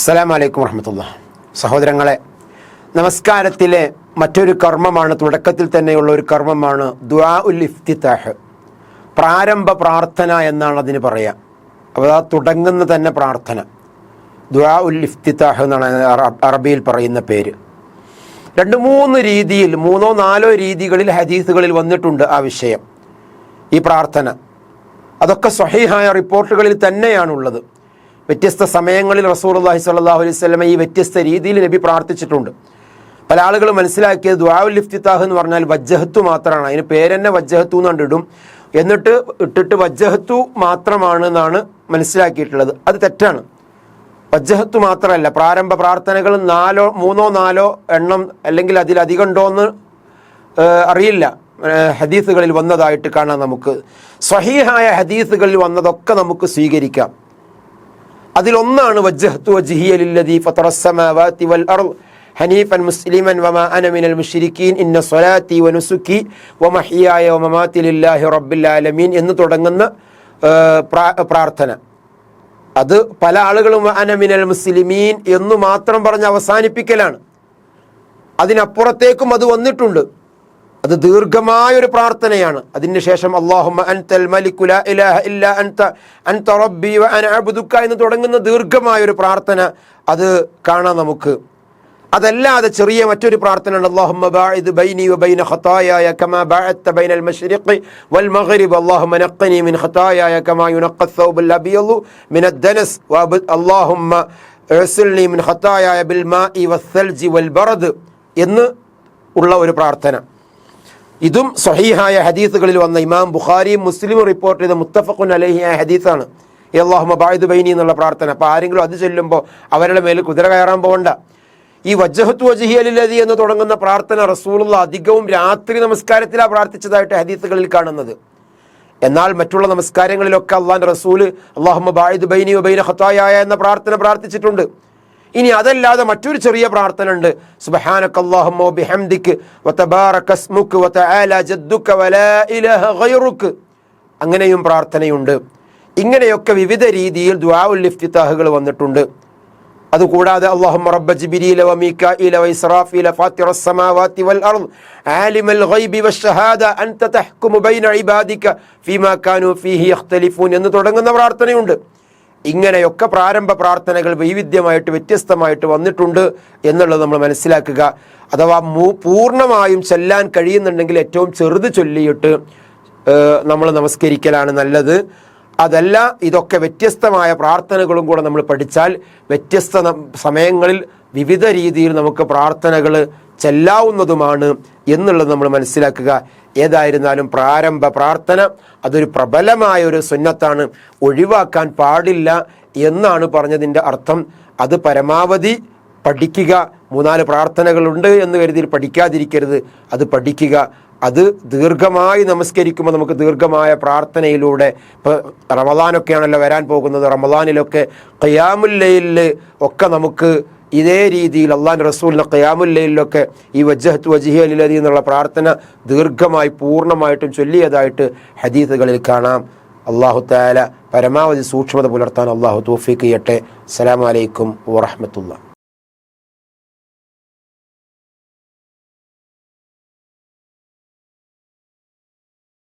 അസ്സലാമു അലൈക്കും വറഹമത്തുള്ള. സഹോദരങ്ങളെ നമസ്കാരത്തിലെ മറ്റൊരു കർമ്മമാണ് തുടക്കത്തിൽ തന്നെയുള്ള ഒരു കർമ്മമാണ് ദുആ ഉൽ ഇഫ്തിത്താഹ് പ്രാരംഭ പ്രാർത്ഥന എന്നാണ് അതിന് പറയുക അപ്പോൾ ആ തുടങ്ങുന്ന തന്നെ പ്രാർത്ഥന. ദുആ ഉൽ ഇഫ്തിത്താഹ് എന്നാണ് അറബിയിൽ പറയുന്ന പേര്. രണ്ട് മൂന്ന് രീതിയിൽ മൂന്നോ നാലോ രീതികളിൽ ഹദീസുകളിൽ വന്നിട്ടുണ്ട് ആ വിഷയം ഈ പ്രാർത്ഥന. അതൊക്കെ സ്വഹീഹായ റിപ്പോർട്ടുകളിൽ തന്നെയാണുള്ളത്. വ്യത്യസ്ത സമയങ്ങളിൽ റസൂർ അള്ളാഹി സ്വല്ലല്ലാഹു അലൈഹി ഈ വ്യത്യസ്ത രീതിയിൽ നബി പ്രാർത്ഥിച്ചിട്ടുണ്ട്. പല ആളുകളും മനസ്സിലാക്കിയത് ദ്വാവുൽ ഇഫ്തിത്താഹ് എന്ന് പറഞ്ഞാൽ വജ്ജഹത്തു മാത്രമാണ്. അതിന് പേരെന്നെ വജ്ജഹത്തു എന്ന് ഇടും. എന്നിട്ട് ഇട്ടിട്ട് വജ്ജഹത്തു മാത്രമാണ് എന്നാണ് മനസ്സിലാക്കിയിട്ടുള്ളത്. അത് തെറ്റാണ്. വജ്ജഹത്തു മാത്രമല്ല പ്രാരംഭ പ്രാർത്ഥനകൾ നാലോ മൂന്നോ നാലോ എണ്ണം അല്ലെങ്കിൽ അതിലധികം ഉണ്ടോ എന്ന് അറിയില്ല. ഹദീസുകളിൽ വന്നതായിട്ട് കാണാം നമുക്ക്. സ്വഹീഹായ ഹദീസുകളിൽ വന്നതൊക്കെ നമുക്ക് സ്വീകരിക്കാം. അതിലൊന്നാണ് വജ്ജഹത്തു വജ്ഹിയ ലില്ലദീ ഫത്തറസ്സമാവാതി വൽ അർദ്. ഹനീഫൻ മുസ്ലിമൻ വമാ അന മിനൽ മുശ്രിക്കീൻ ഇന്ന സ്വലാത്തി വനുസുക്കി വമഹിയായ വമമാതി ലില്ലാഹി റബ്ബിൽ ആലമീൻ എന്ന് തുടങ്ങുന്ന പ്രാർത്ഥന. അത് പല ആളുകളും അന മിനൽ മുസ്ലിമീൻ എന്ന് മാത്രം പറഞ്ഞ് അവസാനിപ്പിക്കലാണ്. അതിനപ്പുറത്തേക്കും അത് വന്നിട്ടുണ്ട്. അത് ദീർഘമായ ഒരു പ്രാർത്ഥനയാണ് അതിനുശേഷം അള്ളാഹുബുദുക്ക എന്ന് തുടങ്ങുന്ന ദീർഘമായ ഒരു പ്രാർത്ഥന അത് കാണാം നമുക്ക്. അതല്ലാതെ ചെറിയ മറ്റൊരു പ്രാർത്ഥനയാണ് അള്ളാഹുമ്മ ബാഇദ് ബൈനി വബൈന ഖതായായ കമാ ബഅത്ത ബൈനൽ മശ്രിഖി വൽ മഗ്രിബ്. അള്ളാഹുമ്മ നഖ്നി മിൻ ഖതായായ കമാ യുനഖ്ഖ അൽ അബിയദു മിൻ വ അള്ളാഹുമ്മ ഇസ്ലി മിൻ ഖതായായ ബിൽ മാഇ വൽ വൽ ബറദ് എന്ന് ഉള്ള ഒരു പ്രാർത്ഥന. ഇതും സഹീഹായ ഹദീസുകളിൽ വന്ന ഇമാം ബുഖാരിയും മുസ്ലിമും റിപ്പോർട്ട് ചെയ്ത മുത്തഫഖുൻ അലഹിയായ ഹദീസാണ്. ബായിദ് ബൈനി എന്നുള്ള പ്രാർത്ഥന. അപ്പോൾ ആരെങ്കിലും അത് ചൊല്ലുമ്പോൾ അവരുടെ മേൽ കുതിര കയറാൻ പോകണ്ട ഈ വജഹത്ത് വജഹി അലിലതി എന്ന് തുടങ്ങുന്ന പ്രാർത്ഥന റസൂലുള്ള അധികവും രാത്രി നമസ്കാരത്തിലാണ് പ്രാർത്ഥിച്ചതായിട്ട് ഹദീസുകളിൽ കാണുന്നത്. എന്നാൽ മറ്റുള്ള നമസ്കാരങ്ങളിലൊക്കെ അള്ളാൻ റസൂൽ അള്ളാഹുമ ബായിദ് ബൈനി ബൈന ഹത്തായ എന്ന പ്രാർത്ഥന പ്രാർത്ഥിച്ചിട്ടുണ്ട്. ഇനി അതല്ലാതെ മറ്റൊരു ചെറിയ പ്രാർത്ഥന ഉണ്ട് സുബ്ഹാനക അല്ലാഹുമ്മ വബിഹംദിക വതബാറക ഇസ്മുക വതആല ജദ്ദുക വലാ ഇലാഹ ഗൈറുക അങ്ങനെയും പ്രാർത്ഥനയുണ്ട് ഇങ്ങനെയൊക്കെ വിവിധ രീതിയിൽ ദുആഉൽ ഇഫ്തിതാഹുകൾ വന്നിട്ടുണ്ട് അതുകൂടാതെ اللهم رب جبريل وميكائيل وإسرافيل فاطر السماوات والأرض عالم الغيب والشهادة أنت تحكم بين عبادك فيما كانوا فيه يختلفون എന്ന് തുടങ്ങുന്ന പ്രാർത്ഥനയുണ്ട് ഇങ്ങനെയൊക്കെ പ്രാരംഭ പ്രാർത്ഥനകൾ വൈവിധ്യമായിട്ട് വ്യത്യസ്തമായിട്ട് വന്നിട്ടുണ്ട് എന്നുള്ളത് നമ്മൾ മനസ്സിലാക്കുക. അഥവാ പൂർണമായും ചെല്ലാൻ കഴിയുന്നുണ്ടെങ്കിൽ ഏറ്റവും ചെറുത് ചൊല്ലിയിട്ട് നമ്മൾ നമസ്കരിക്കലാണ് നല്ലത്. അതല്ല ഇതൊക്കെ വ്യത്യസ്തമായ പ്രാർത്ഥനകളും കൂടെ നമ്മൾ പഠിച്ചാൽ വ്യത്യസ്ത സമയങ്ങളിൽ വിവിധ രീതിയിൽ നമുക്ക് പ്രാർത്ഥനകൾ ചെല്ലാവുന്നതുമാണ് എന്നുള്ളത് നമ്മൾ മനസ്സിലാക്കുക. ഏതായിരുന്നാലും പ്രാരംഭ പ്രാർത്ഥന അതൊരു പ്രബലമായ ഒരു സുന്നത്താണ്. ഒഴിവാക്കാൻ പാടില്ല എന്നാണ് പറഞ്ഞതിന്റെ അർത്ഥം. അത് പരമാവധി പഠിക്കുക. മൂന്നാൽ പ്രാർത്ഥനകളുണ്ട് എന്ന് കരുതി പഠിക്കാതിരിക്കരുത്. അത് പഠിക്കുക. അത് ദീർഘമായി നമസ്കരിക്കുമ്പോൾ നമുക്ക് ദീർഘമായ പ്രാർത്ഥനയിലൂടെ ഇപ്പോൾ റമദാനൊക്കെയാണല്ലോ വരാൻ പോകുന്നത്. റമദാനിലൊക്കെ കയ്യാമുല്ലയിൽ ഒക്കെ നമുക്ക് ഇതേ രീതിയിൽ അള്ളാൻ റസൂലിന്റെ ഖയാമുല്ലയിലൊക്കെ ഈ വജ്ജഹത്ത് വജിഹി അലിലതി എന്നുള്ള പ്രാർത്ഥന ദീർഘമായി പൂർണമായിട്ടും ചൊല്ലിയതായിട്ട് ഹദീസുകളിൽ കാണാം. അള്ളാഹു താല പരമാവധി സൂക്ഷ്മത പുലർത്താൻ അള്ളാഹു തൗഫീഖ് ചെയ്യട്ടെ. അസ്സലാമലൈക്കും വറഹ്മത്തുള്ളാഹി.